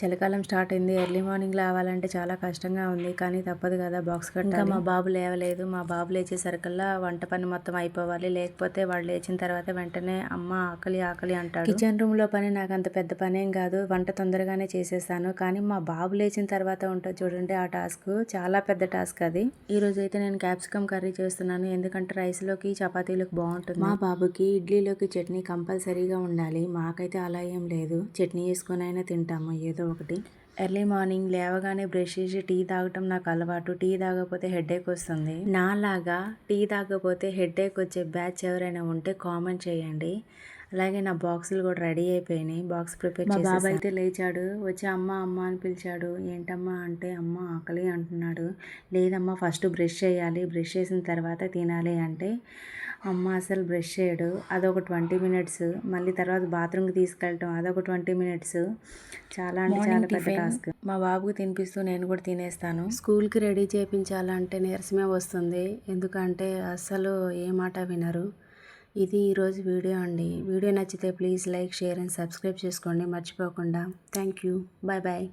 చలికాలం స్టార్ట్ అయింది. Early morning లేవాలంటే చాలా కష్టంగా ఉంది. కానీ తప్పదు కదా బాక్స్ కట్టాలి. మా బాబు లేవలేదు. మా బాబు లేచేసరికల్లా వంట పని మొత్తం అయిపోవాలి. లేకపోతే వాడు లేచిన తర్వాత వెంటనే అమ్మ ఆకలి ఆకలి అంటాడు. కిచెన్ రూమ్లో పని నాకు అంత పెద్ద పని కాదు. వంట తొందరగానే చేసేస్తాను. కానీ మా బాబు లేచిన తర్వాత ఉంటుంది చూడండి ఆ టాస్క్ చాలా పెద్ద టాస్క్ అది. ఈ రోజు అయితే నేను క్యాప్సికమ్ కర్రీ చేస్తున్నాను. ఎందుకంటే రైస్లోకి చపాతీలకు బాగుంటుంది. మా బాబుకి ఇడ్లీలోకి చట్నీ కంపల్సరీగా ఉండాలి. మాకైతే అలా ఏం లేదు. చట్నీ వేసుకొని అయినా తింటాము. ఏదో ఒకటి. ఎర్లీ మార్నింగ్ లేవగానే బ్రష్ చేసి టీ తాగటం నాకు అలవాటు. టీ తాగకపోతే హెడేక్ వస్తుంది. నాలాగా టీ తాగకపోతే హెడేక్ వచ్చే బ్యాచ్ ఎవరైనా ఉంటే కామెంట్ చేయండి. అలాగే నా బాక్సులు కూడా రెడీ అయిపోయినాయి. బాక్స్ ప్రిపేర్ మా బాబు అయితే లేచాడు. వచ్చి అమ్మ అమ్మ అని పిలిచాడు. ఏంటమ్మా? అంటే అమ్మ ఆకలి అంటున్నాడు. లేదమ్మా ఫస్ట్ బ్రష్ చేయాలి. బ్రష్ చేసిన తర్వాత తినాలి అంటే అమ్మ అసలు బ్రష్ చేయడు. అదొక ట్వంటీ మినిట్స్. మళ్ళీ తర్వాత బాత్రూమ్కి తీసుకెళ్ళటం. అదొక ట్వంటీ మినిట్స్. చాలా అంటే చాలా పెద్ద టాస్క్ మా బాబుకి తినిపిస్తూ నేను కూడా తినేస్తాను. స్కూల్కి రెడీ చేయించాలంటే నీరసమే వస్తుంది. ఎందుకంటే అస్సలు ఏ మాట వినరు. ఇది ఈరోజు వీడియో అండి. వీడియో నచ్చితే please like share and subscribe చేసుకోండి. మర్చిపోకుండా. Thank you. Bye bye.